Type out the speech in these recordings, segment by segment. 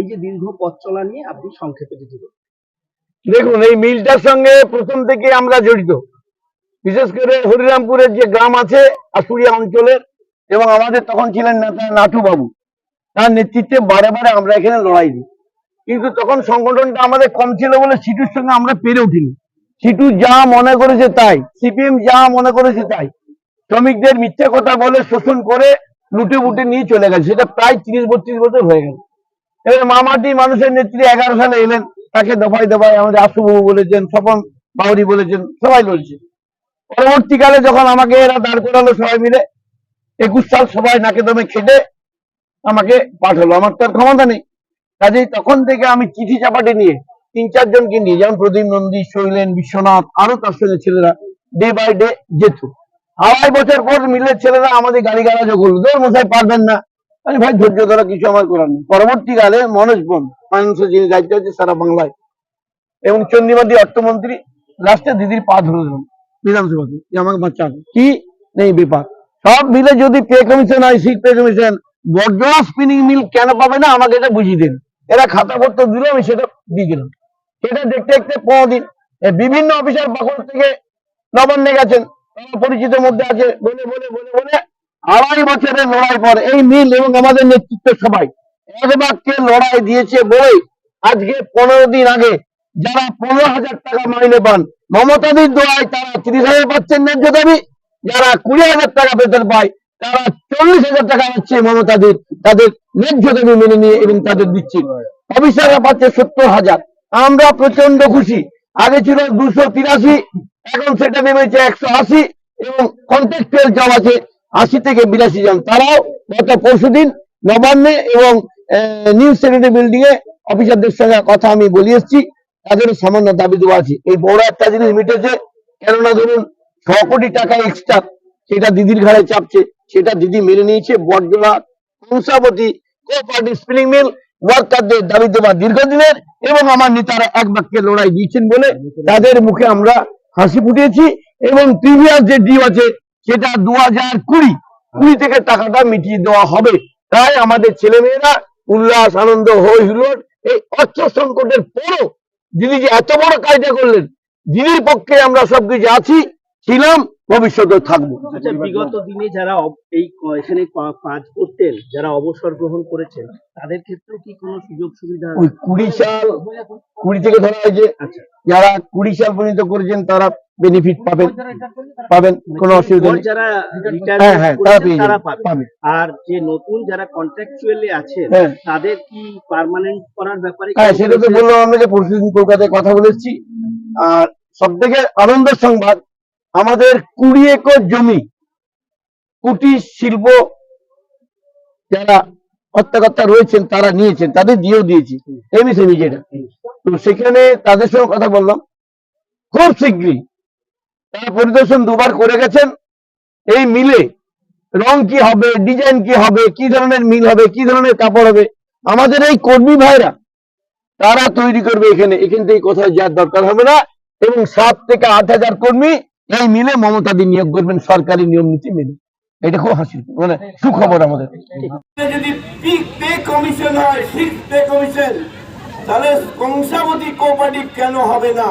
এই যে দীর্ঘ পথ চলা নিয়ে আপনি সংক্ষেপে যদি। দেখুন, এই মিলটার সঙ্গে প্রথম থেকে আমরা জড়িত। বিশেষ করে হরিরামপুরের যে গ্রাম আছে, আশুরিয়া অঞ্চলের, এবং আমাদের তখন ছিলেন নেতা নাটু বাবু তার নেতৃত্বে বারে বারে আমরা এখানে লড়াই দিই। কিন্তু তখন সংগঠনটা আমাদের কম ছিল বলে সিটুর সঙ্গে আমরা পেরে উঠিনি। সিটু যা মনে করেছে তাই, সিপিএম যা মনে করেছে তাই। শ্রমিকদের মিথ্যে কথা বলে শোষণ করে লুটে বুটে নিয়ে চলে গেছে। সেটা প্রায় তিরিশ, বত্রিশ বছর হয়ে গেল। এবার মামাটি মানুষের নেত্রী এগারো সালে এলেন, তাকে দফায় দফায় আমাদের আশুবাবু বলেছেন, স্বপন বাউরি বলেছেন, সবাই লড়ছে। পরবর্তীকালে যখন আমাকে এরা দাঁড় করালো সবাই মিলে, একুশ সাল সবাই নাকে দমে খেটে আমাকে পাঠালো। আমার তো আর ক্ষমতা নেই। কাজেই তখন থেকে আমি চিঠি চাপাটি নিয়ে তিন চারজনকে নিয়ে, যেমন প্রদীপ নন্দী, শৈলেন, বিশ্বনাথ, আরও তার সঙ্গে ছেলেরা ডে বাই ডে যেত। আড়াই বছর পর মিলের ছেলেরা আমাদের গাড়ি গাড়াজো করল তোর মশাই পারবেন না। আমি ভাই ধৈর্য ধরা কিছু আমার করার নেই। পরবর্তীকালে মনোজ বোন ফাইন্যান্সের যিনি দায়িত্ব আছে সারা বাংলায়, এবং চন্ডীমাদি অর্থমন্ত্রী, লাস্টে দিদির পা ধরে দিলাম বিধানসভাতে যে আমাকে বাঁচাবে কি? নেই ব্যাপার। সব মিলে যদি পে কমিশন হয় সিট পে কমিশন বর্জনা স্পিনিং মিল কেন পাবে না, আমাকে এটা বুঝিয়ে দিন। এরা খাতা পত্র দিল, আমি সেটা দিয়ে গেলাম। সেটা দেখতে দেখতে পনেরো দিন বিভিন্ন অফিসার বাকল থেকে নবান্নে গেছেন পরিচিত মধ্যে আছে, বলে বলে বলে বলে আড়াই বছরের লড়াই পর এই মিল এবং আমাদের নেতৃত্ব সবাই এক বাক্যে লড়াই দিয়েছে বলেই আজকে পনেরো দিন আগে যারা পনেরো হাজার টাকা মাইনে পান, মমতাদির দোয়ায় তারা ত্রিশ হাজার পাচ্ছেন ন্যায্য দাবি। যারা কুড়ি হাজার টাকা বেতন পায়, তারা চল্লিশ হাজার টাকা পাচ্ছে মমতাদির তাদের ন্যায্য দাবি মেনে নিয়ে এবং তাদের দিচ্ছে। অফিসাররা পাচ্ছে সত্তর হাজার। আমরা প্রচণ্ড খুশি। আগে ছিল দুশো তিরাশি, এখন সেটা নেমেছে একশো আশি এবং কন্ট্রাক্টুয়াল জব আছে আশি থেকে বিরাশি জন। তারাও গত পরশু দিন নবান্নে এবং নিউজ সেক্রেটারি বিল্ডিং এ অফিসারদের সঙ্গে কথা আমি বলে এসেছি। তাদেরও সামান্য দাবি দেওয়া আছে। এই বড় একটা জিনিস মিটেছে, কেননা ধরুন, ছ কোটি টাকা এক্সট্রা সেটা দিদির ঘাড়ে চাপছে, সেটা দিদি মেনে নিয়েছে বটজোড়া কংসাবতী কোপার্টি স্পিনিং মিল ওয়ার্কারদের দাবি দেওয়া দীর্ঘদিনের এবং আমার নেতারা এক বাক্যে লড়াই দিয়েছেন বলে তাদের মুখে আমরা হাসি ফুটিয়েছি এবং প্রিভিয়াস যে ডিউ আছে সেটা দু হাজার কুড়ি। কুড়ি থেকে টাকাটা মিটিয়ে দেওয়া হবে। তাই আমাদের ছেলেমেয়েরা উল্লাস আনন্দ হই হুল্লোড় এই অর্থ সংকটের পরও দিদি যে এত বড় কাজটা করলেন দিদির পক্ষে আমরা সবকিছু আছি ছিলাম ভবিষ্যতে থাকব। আচ্ছা বিগত দিনে যারা এই এখানে কাজ করতেন যারা অবসর গ্রহণ করেছেন তাদের ক্ষেত্রে কি কোনো সুযোগ সুবিধা ওই কুড়ি সাল কুড়ি থেকে ধরা হয়েছে। আচ্ছা। যারা কুড়ি সাল পর্যন্ত করেছেন তারা বেনিফিট পাবেন পাবেন কোনো অসুবিধা নেই। যারা হ্যাঁ হ্যাঁ তারা পেয়ে যাবেন পাবে আর যে নতুন যারা কন্ট্রাকচুয়ালি আছেন হ্যাঁ। তাদের কি পার্মানেন্ট করার ব্যাপারে হ্যাঁ সেটা তো? বললাম আমরা যে পরশুদিন কলকাতায় কথা বলেছি। আর সব থেকে আনন্দের সংবাদ আমাদের কুড়ি একর জমি কুটির শিল্প যারা হত্যাকর্তা রয়েছেন তারা নিয়েছেন তাদের দিয়েও দিয়েছি এমএসএমই যেটা তো সেখানে তাদের সঙ্গে কথা বললাম। খুব শীঘ্রই তারা পরিদর্শন দুবার করে গেছেন। এই মিলে রং কি হবে, ডিজাইন কি হবে, কি ধরনের মিল হবে, কি ধরনের কাপড় হবে, আমাদের এই কর্মী ভাইরা, তারা তৈরি করবে এখানে। এখান থেকে কোথাও যাওয়ার দরকার হবে না এবং সাত থেকে আট হাজার কর্মী এই মিলে মমতাদি নিয়োগ করবেন সরকারি নিয়ম নীতি মেনে। এটা খুব হাসি মানে সুখবর আমাদের। যদি পিক পে কমিশন হয় পে কমিশন, তাহলে কংসাবতী কোঅপারেটিভ কেন হবে না?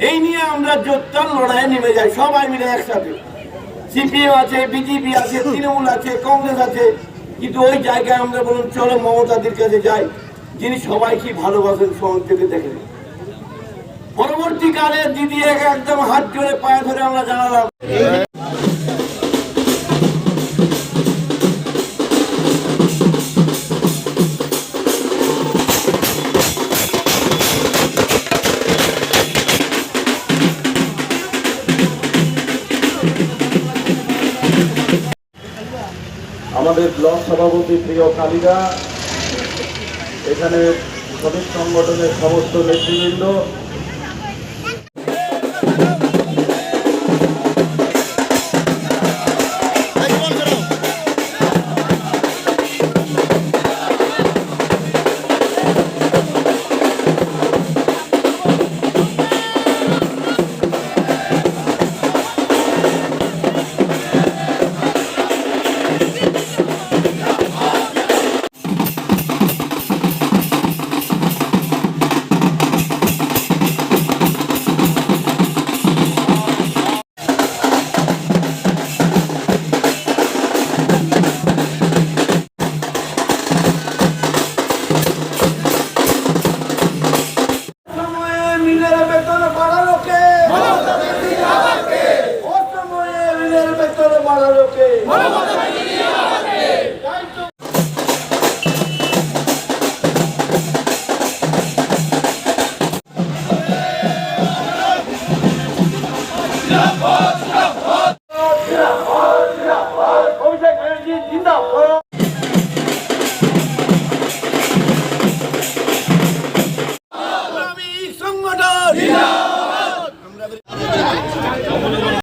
এই নিয়ে আমরা জোরদার লড়াইয়ে নেমে যাই, সবাই মিলে একসাথে। সিপিএম আছে, বিজেপি আছে, তৃণমূল আছে, কংগ্রেস আছে। কিন্তু ওই জায়গায় আমরা বলুন, চলো মমতাদের কাছে যাই, যিনি সবাইকে ভালোবাসেন শহর থেকে দেখেন। পরবর্তীকালে দিদি এক- একদম হাত জোরে পায়ে ধরে আমরা জানালাম। আমাদের ব্লক সভাপতি প্রিয় কালিদা এখানে শ্রমিক সংগঠনের সমস্ত নেতৃবৃন্দ Vamos!